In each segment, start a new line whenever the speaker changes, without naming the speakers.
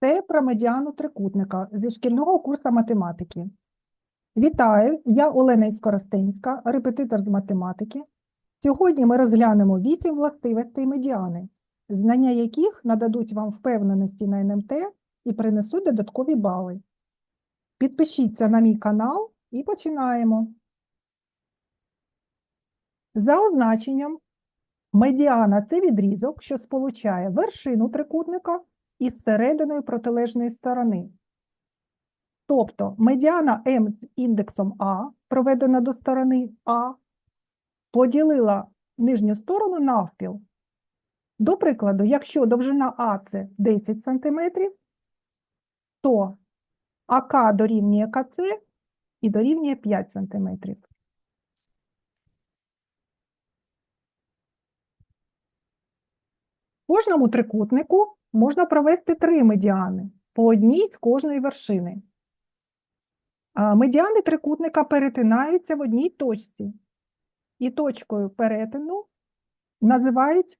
Це про медіану трикутника зі шкільного курсу математики. Вітаю, я Олена Іскоростенська, репетитор з математики. Сьогодні ми розглянемо вісім властивостей медіани, знання яких нададуть вам впевненості на НМТ і принесуть додаткові бали. Підпишіться на мій канал і починаємо. За означенням, медіана – це відрізок, що сполучає вершину трикутника із серединою протилежної сторони. Тобто медіана М з індексом А, проведена до сторони А, поділила нижню сторону навпіл. До прикладу, якщо довжина А це 10 см, то АК дорівнює КЦ і дорівнює 5 см. Кожному трикутнику можна провести три медіани по одній з кожної вершини. Медіани трикутника перетинаються в одній точці, і точкою перетину називають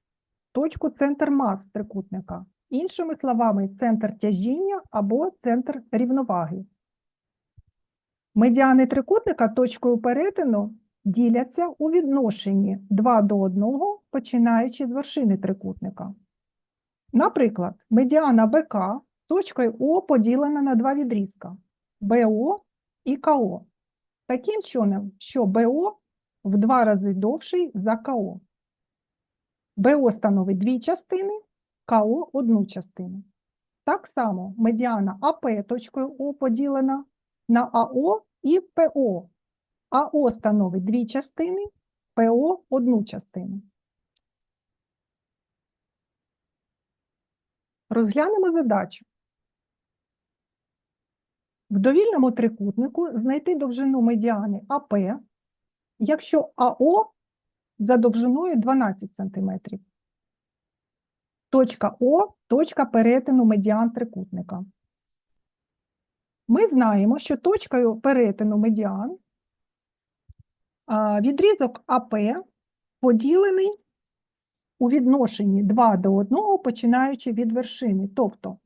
точку центр мас трикутника. Іншими словами, центр тяжіння або центр рівноваги. Медіани трикутника точкою перетину діляться у відношенні 2 до 1, починаючи з вершини трикутника. Наприклад, медіана БК точкою О поділена на два відрізка БО і КО. Таким чином, що БО в два рази довший за КО. БО становить дві частини, КО одну частину. Так само медіана АП точкою О поділена на АО і ПО. АО становить дві частини, ПО одну частину. Розглянемо задачу. В довільному трикутнику знайти довжину медіани АП, якщо АО за довжиною 12 см. Точка О точка перетину медіан трикутника. Ми знаємо, що точкою перетину медіан відрізок АП поділений у відношенні 2 до 1, починаючи від вершини. Тобто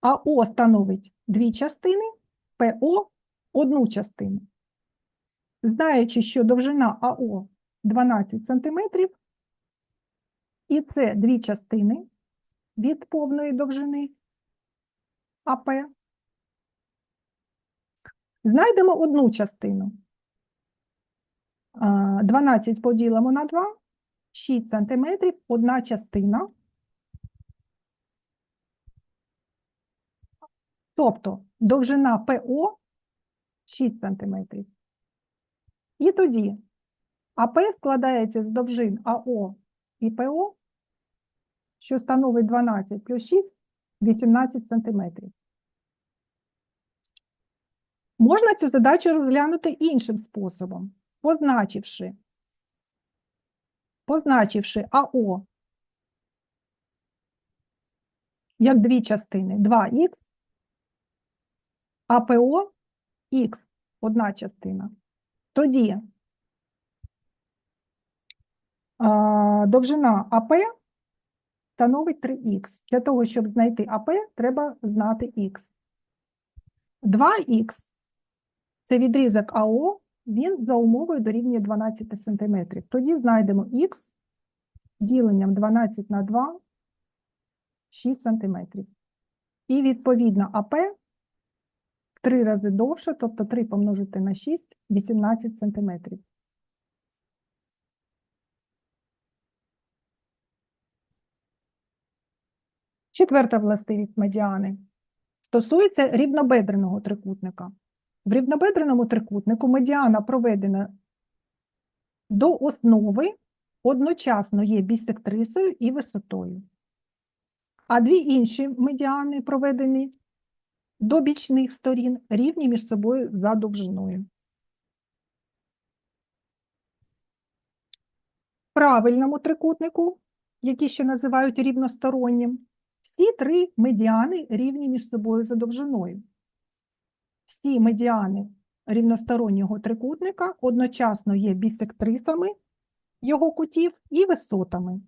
АО становить дві частини, ПО одну частину. Знаючи, що довжина АО 12 см, і це дві частини від повної довжини АП, знайдемо одну частину. 12 поділимо на 2, 6 см, одна частина. Тобто довжина ПО 6 см. І тоді АП складається з довжин АО і ПО, що становить 12 плюс 6 18 см. Можна цю задачу розглянути іншим способом, позначивши, позначивши АО як дві частини 2х, АПО х одна частина. Тоді а, довжина АП становить 3х. Для того, щоб знайти АП, треба знати х. 2х це відрізок АО, він за умовою дорівнює 12 см. Тоді знайдемо х діленням 12 на 2 6 см. І відповідно АП в 3 рази довше, тобто 3 помножити на 6 18 см. Четверта властивість медіани стосується рівнобедреного трикутника. В рівнобедреному трикутнику медіана проведена до основи, одночасно є бісектрисою і висотою. А дві інші медіани, проведені до бічних сторін, рівні між собою за довжиною. В правильному трикутнику, який ще називають рівностороннім, всі три медіани рівні між собою за довжиною. Всі медіани рівностороннього трикутника одночасно є бісектрисами його кутів і висотами.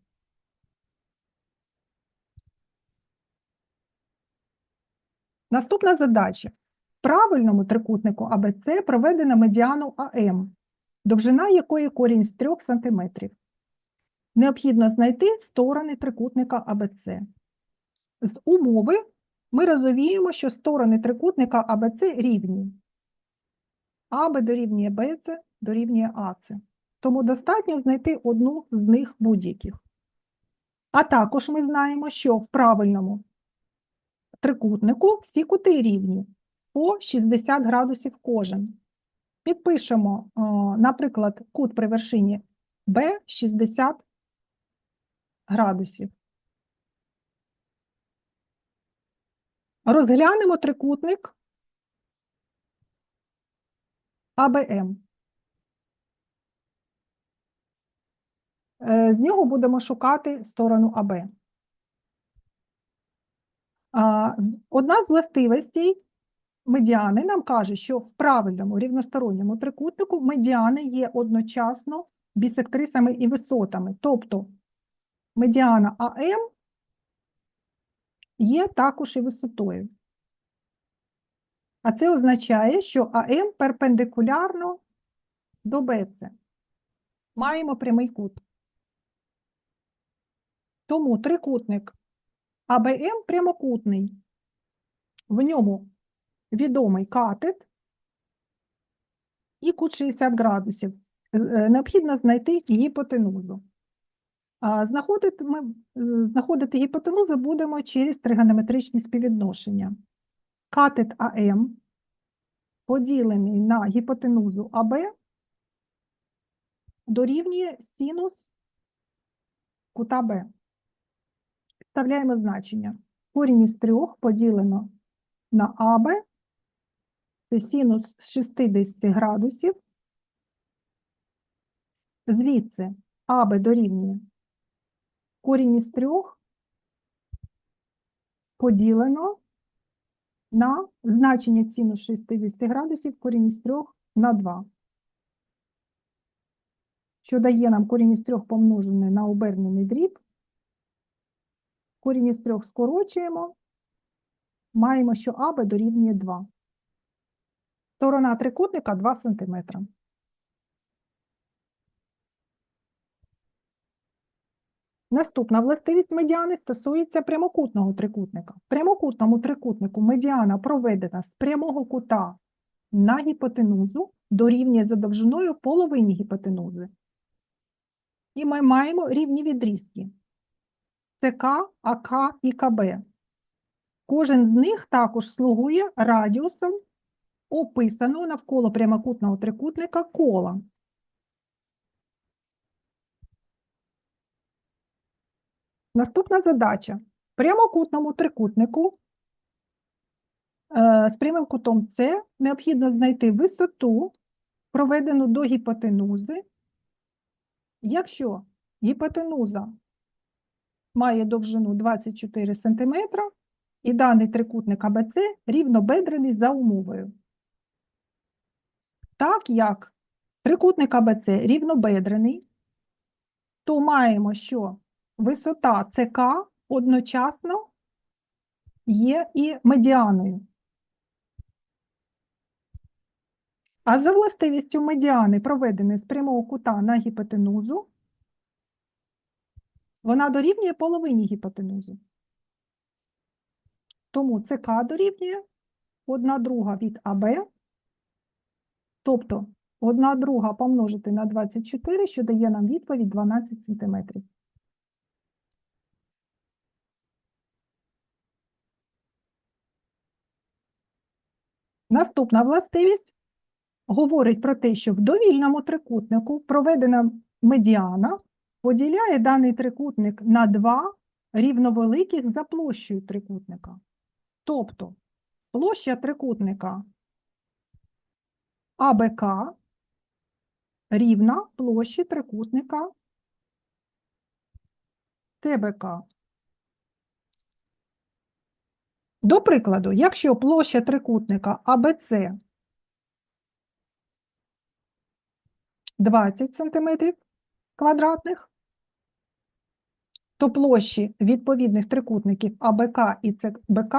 Наступна задача. В правильному трикутнику АБЦ проведена медіану АМ, довжина якої корінь з 3 см. Необхідно знайти сторони трикутника АБЦ. З умови ми розуміємо, що сторони трикутника АБЦ рівні. АБ дорівнює БЦ дорівнює АЦ. Тому достатньо знайти одну з них будь-яких. А також ми знаємо, що в правильному трикутнику всі кути рівні по 60 градусів кожен. Підпишемо, наприклад, кут при вершині Б 60 градусів. Розглянемо трикутник АБМ. Е, З нього будемо шукати сторону АБ. Одна з властивостей медіани нам каже, що в правильному рівносторонньому трикутнику медіани є одночасно бісектрисами і висотами. Тобто медіана АМ є також і висотою. А це означає, що АМ перпендикулярно до БЦ. Маємо прямий кут. Тому трикутник АБМ прямокутний. В ньому відомий катет і кут 60 градусів. Е, е, Необхідно знайти гіпотенузу. Знаходити, ми, знаходити гіпотенузу будемо через тригонометричні співвідношення. Катет АМ поділений на гіпотенузу АБ дорівнює синус кута Б. Підставляємо значення. Корінь із 3 поділено на АБ, це синус з 60 градусів. Звідси АБ дорівнює корінь із 3 поділено на значення синус 60 градусів, корінь із 3 на 2. Що дає нам корінь із 3 помножений на обернений дріб. Корінь із 3 скорочуємо. Маємо, що АБ дорівнює 2. Сторона трикутника 2 см. Наступна властивість медіани стосується прямокутного трикутника. В прямокутному трикутнику медіана проведена з прямого кута на гіпотенузу дорівнює за довжиною половині гіпотенузи. І ми маємо рівні відрізки ЦК, АК і КБ. Кожен з них також слугує радіусом описаного навколо прямокутного трикутника кола. Наступна задача. В прямокутному трикутнику е, з прямим кутом С необхідно знайти висоту, проведену до гіпотенузи. Якщо гіпотенуза має довжину 24 см, і даний трикутник АБЦ рівнобедрений за умовою. Так як трикутник АБЦ рівнобедрений, то маємо, що висота ЦК одночасно є і медіаною. А за властивістю медіани, проведеної з прямого кута на гіпотенузу, вона дорівнює половині гіпотенузи. Тому ЦК дорівнює 1 друга від АБ, тобто 1 друга помножити на 24, що дає нам відповідь 12 см. Наступна властивість говорить про те, що в довільному трикутнику проведена медіана поділяє даний трикутник на два рівновеликих за площею трикутника. Тобто площа трикутника АБК рівна площі трикутника ТБК. До прикладу, якщо площа трикутника АБЦ 20 см квадратних, то площі відповідних трикутників АБК і ЦБК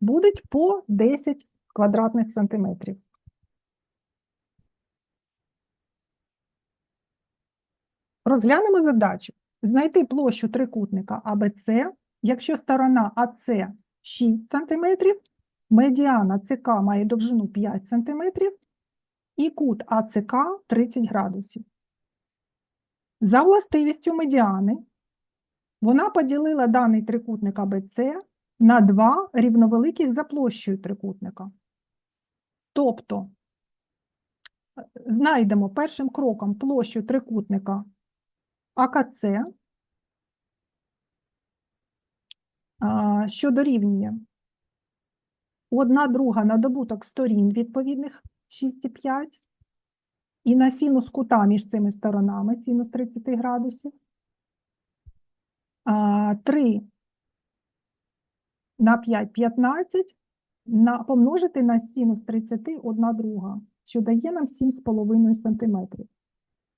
будуть по 10 квадратних сантиметрів. Розглянемо задачу. Знайти площу трикутника АБЦ, якщо сторона АЦ 6 см, медіана ЦК має довжину 5 см і кут АЦК 30 градусів. За властивістю медіани вона поділила даний трикутник АБЦ на два рівновеликих за площею трикутника. Тобто знайдемо першим кроком площу трикутника АКЦ, а, що дорівнює одна друга на добуток сторін відповідних 6,5 і на синус кута між цими сторонами синус 30 градусів. 3 на 5 – 15, на, помножити на синус 30 – 1 друга, що дає нам 7,5 см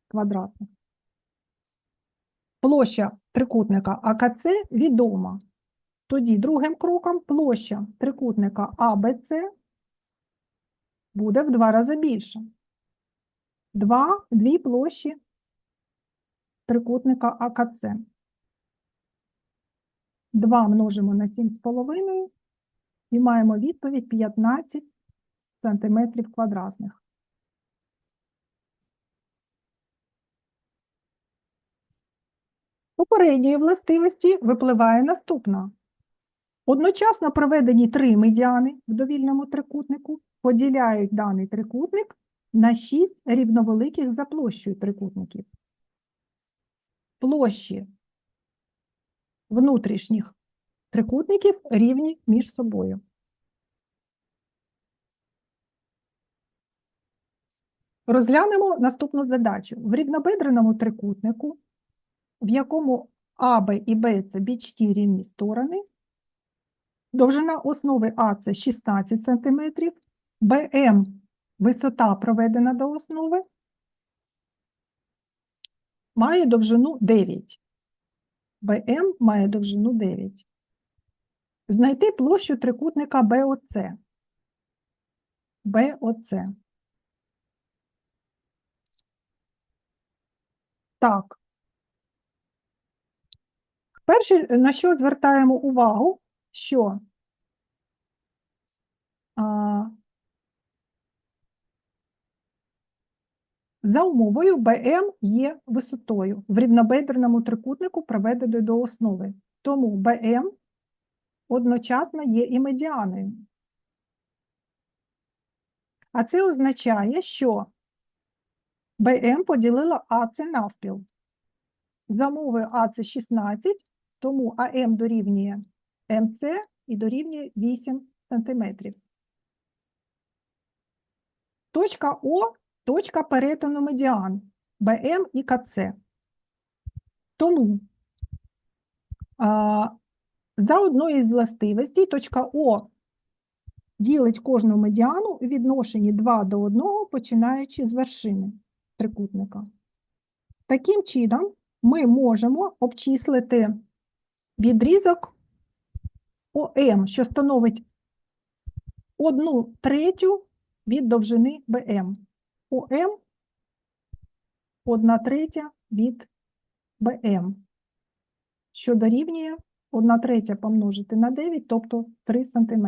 квадратних. Площа трикутника АКЦ відома. Тоді другим кроком площа трикутника АБЦ буде в два рази більша. Два, дві площі трикутника АКЦ. 2 множимо на 7,5 і маємо відповідь 15 сантиметрів квадратних. Попередньої властивості випливає наступна. Одночасно проведені три медіани в довільному трикутнику поділяють даний трикутник на 6 рівновеликих за площею трикутників. Площі внутрішніх трикутників рівні між собою. Розглянемо наступну задачу. В рівнобедреному трикутнику, в якому АБ і Б це бічні рівні сторони, довжина основи А це 16 см, БМ висота проведена до основи, має довжину 9. БМ має довжину 9. Знайти площу трикутника БОЦ. БОЦ. Так. Перше, на що звертаємо увагу, що а, за умовою БМ є висотою в рівнобедреному трикутнику, проведеною до основи. Тому БМ одночасно є і медіаною. А це означає, що БМ поділила АЦ навпіл. За умовою АЦ 16, тому АМ дорівнює МЦ і дорівнює 8 см. Точка О точка перетину медіан БМ і КЦ. Тому а, за одною з властивостей точка О ділить кожну медіану у відношенні 2 до 1, починаючи з вершини трикутника. Таким чином, ми можемо обчислити відрізок ОМ, що становить 1 третю від довжини БМ. ОМ 1 третя від БМ, що дорівнює 1 третя помножити на 9, тобто 3 см.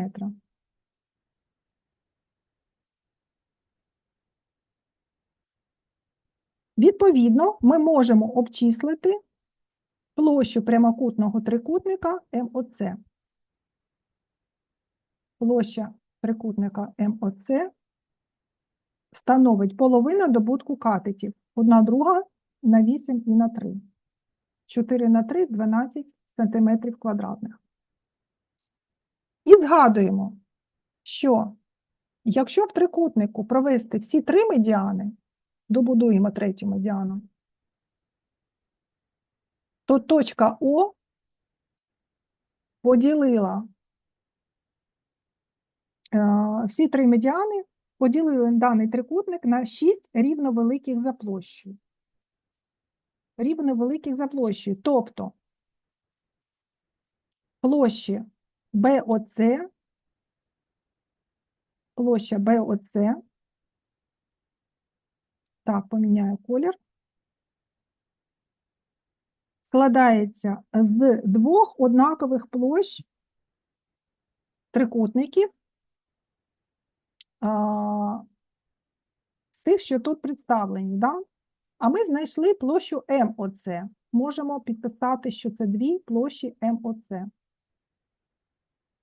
Відповідно, ми можемо обчислити площу прямокутного трикутника МОЦ. Площа трикутника МОЦ становить половину добутку катетів. Одна друга на 8 і на 3. 4 на 3 – 12 см квадратних. І згадуємо, що якщо в трикутнику провести всі три медіани, добудуємо третю медіану, то точка О поділила всі три медіани, поділили даний трикутник на 6 рівновеликих за площею. Рівновеликих за площею. Тобто площі БОЦ площа BOC. Так, поміняю колір. Складається з двох однакових площ трикутників, тих, що тут представлені. Да? А ми знайшли площу МОЦ. Можемо підписати, що це дві площі МОЦ.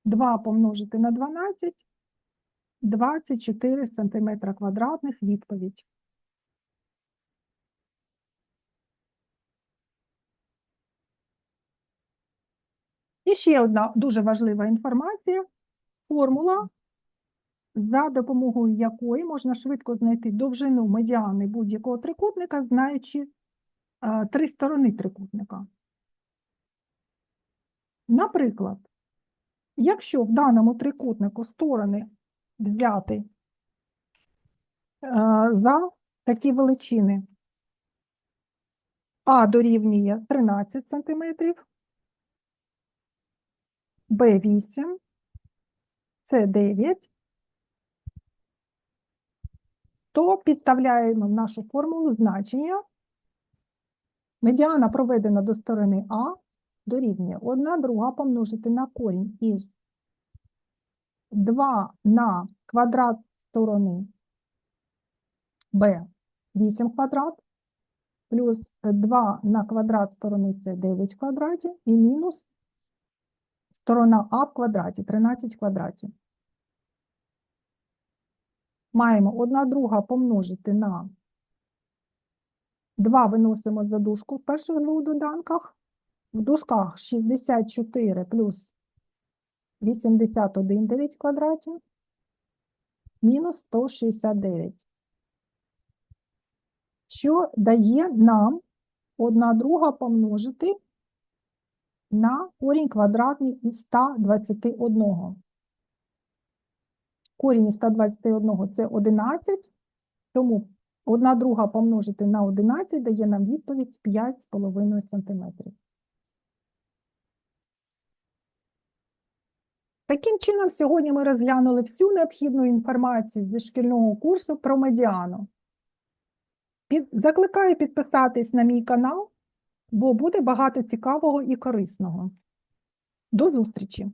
2 помножити на 12 – 24 см квадратних відповідь. І ще одна дуже важлива інформація – формула, за допомогою якої можна швидко знайти довжину медіани будь-якого трикутника, знаючи а, три сторони трикутника. Наприклад, якщо в даному трикутнику сторони взяти е, за такі величини А дорівнює 13 см, Б 8, С 9, то підставляємо в нашу формулу значення. Медіана проведена до сторони А дорівнює 1 друга помножити на корінь із 2 на квадрат сторони b 8 квадрат, плюс 2 на квадрат сторони С 9 в квадраті і мінус сторона А в квадраті 13 квадратів. Маємо 1 друга помножити на 2 виносимо за дужку в перших двох доданках. В дужках 64 плюс 81 9 квадратів мінус 169. Що дає нам 1 друга помножити на корінь квадратний із 121. Корінь із 121 – це 11, тому 1 друга помножити на 11 дає нам відповідь 5,5 см. Таким чином, сьогодні ми розглянули всю необхідну інформацію зі шкільного курсу про медіану. Під... Закликаю підписатись на мій канал, бо буде багато цікавого і корисного. До зустрічі!